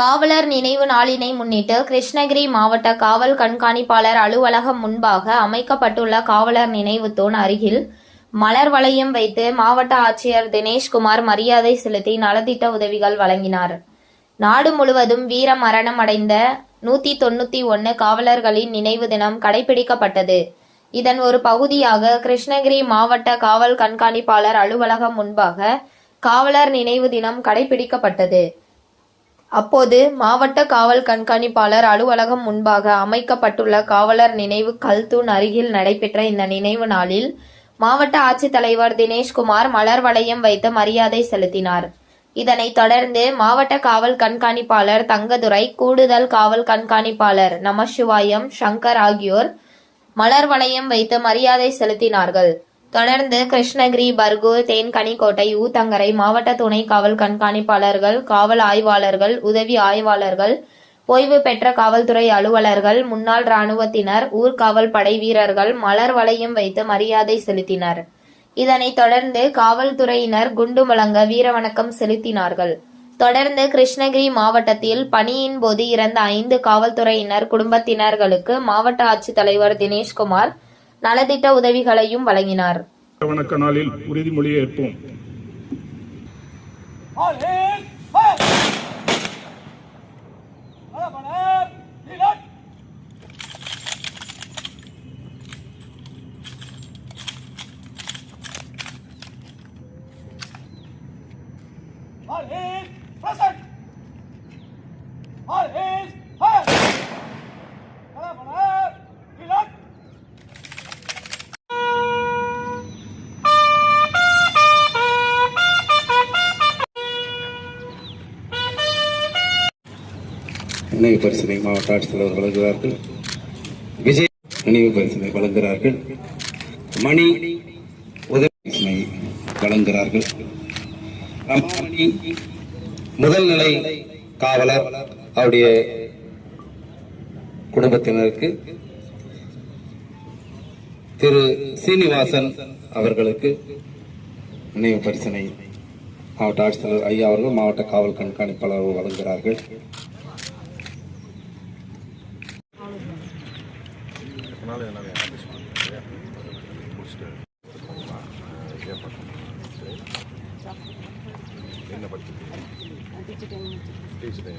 காவலர் நினைவு நாளினை முன்னிட்டு கிருஷ்ணகிரி மாவட்ட காவல் கண்காணிப்பாளர் அலுவலகம் முன்பாக அமைக்கப்பட்டுள்ள காவலர் நினைவு தூண் அருகில் மலர் வளையம் வைத்து மாவட்ட ஆட்சியர் தினேஷ்குமார் மரியாதை செலுத்தி நலத்திட்ட உதவிகள் வழங்கினார். நாடு முழுவதும் வீர மரணம் அடைந்த நூத்தி தொண்ணூத்தி ஒன்னு காவலர்களின் நினைவு தினம் கடைபிடிக்கப்பட்டது. இதன் ஒரு பகுதியாக கிருஷ்ணகிரி மாவட்ட காவல் கண்காணிப்பாளர் அலுவலகம் முன்பாக காவலர் நினைவு தினம் கடைபிடிக்கப்பட்டது. அப்போது மாவட்ட காவல் கண்காணிப்பாளர் அலுவலகம் முன்பாக அமைக்கப்பட்டுள்ள காவலர் நினைவு கல்தூண் அருகில் நடைபெற்ற இந்த நினைவு நாளில் மாவட்ட ஆட்சித்தலைவர் தினேஷ்குமார் மலர் வளையம் வைத்து மரியாதை செலுத்தினார். இதனைத் தொடர்ந்து மாவட்ட காவல் கண்காணிப்பாளர் தங்கதுரை கூடுதல் காவல் கண்காணிப்பாளர் நமசிவாயம் சங்கர் ஆகியோர் மலர் வளையம் வைத்து மரியாதை செலுத்தினார்கள். தொடர்ந்து கிருஷ்ணகிரி பர்கூர் தேன்கனிக்கோட்டை ஊத்தங்கரை மாவட்ட துணை காவல் கண்காணிப்பாளர்கள் காவல் ஆய்வாளர்கள் உதவி ஆய்வாளர்கள் ஓய்வு பெற்ற காவல்துறை அலுவலர்கள் முன்னாள் ராணுவத்தினர் ஊர்காவல் படை வீரர்கள் மலர் வளையம் வைத்து மரியாதை செலுத்தினர். இதனைத் தொடர்ந்து காவல்துறையினர் குண்டு முழங்க வீரவணக்கம் செலுத்தினார்கள். தொடர்ந்து கிருஷ்ணகிரி மாவட்டத்தில் பணியின் போது இறந்த ஐந்து காவல்துறையினர் குடும்பத்தினர்களுக்கு மாவட்ட ஆட்சித்தலைவர் தினேஷ்குமார் நலத்திட்ட உதவிகளையும் வழங்கினார் வணக்க நாளில் உறுதிமொழி ஏற்போம் All hands, fire! Balabalar, reload! All hands, present! All hands, நினைவு பரிசனை மாவட்ட ஆட்சித்தலைவர் வழங்குகிறார்கள். விஜய் நினைவு பரிசனை வழங்குகிறார்கள். மணி உதவி பரிசினை வழங்குகிறார்கள். ரமாமணி முதல்நிலை காவலர் அவருடைய குடும்பத்தினருக்கு திரு சீனிவாசன் அவர்களுக்கு நினைவு பரிசனை மாவட்ட ஆட்சித்தலைவர் ஐயா அவர்கள் மாவட்ட காவல் கண்காணிப்பாளர் வழங்குகிறார்கள். அதனால் என்னால் ஆஃபீஸ் பண்ணுறேன் முடிச்சுட்டு என்ன படிச்சு டீச்சர்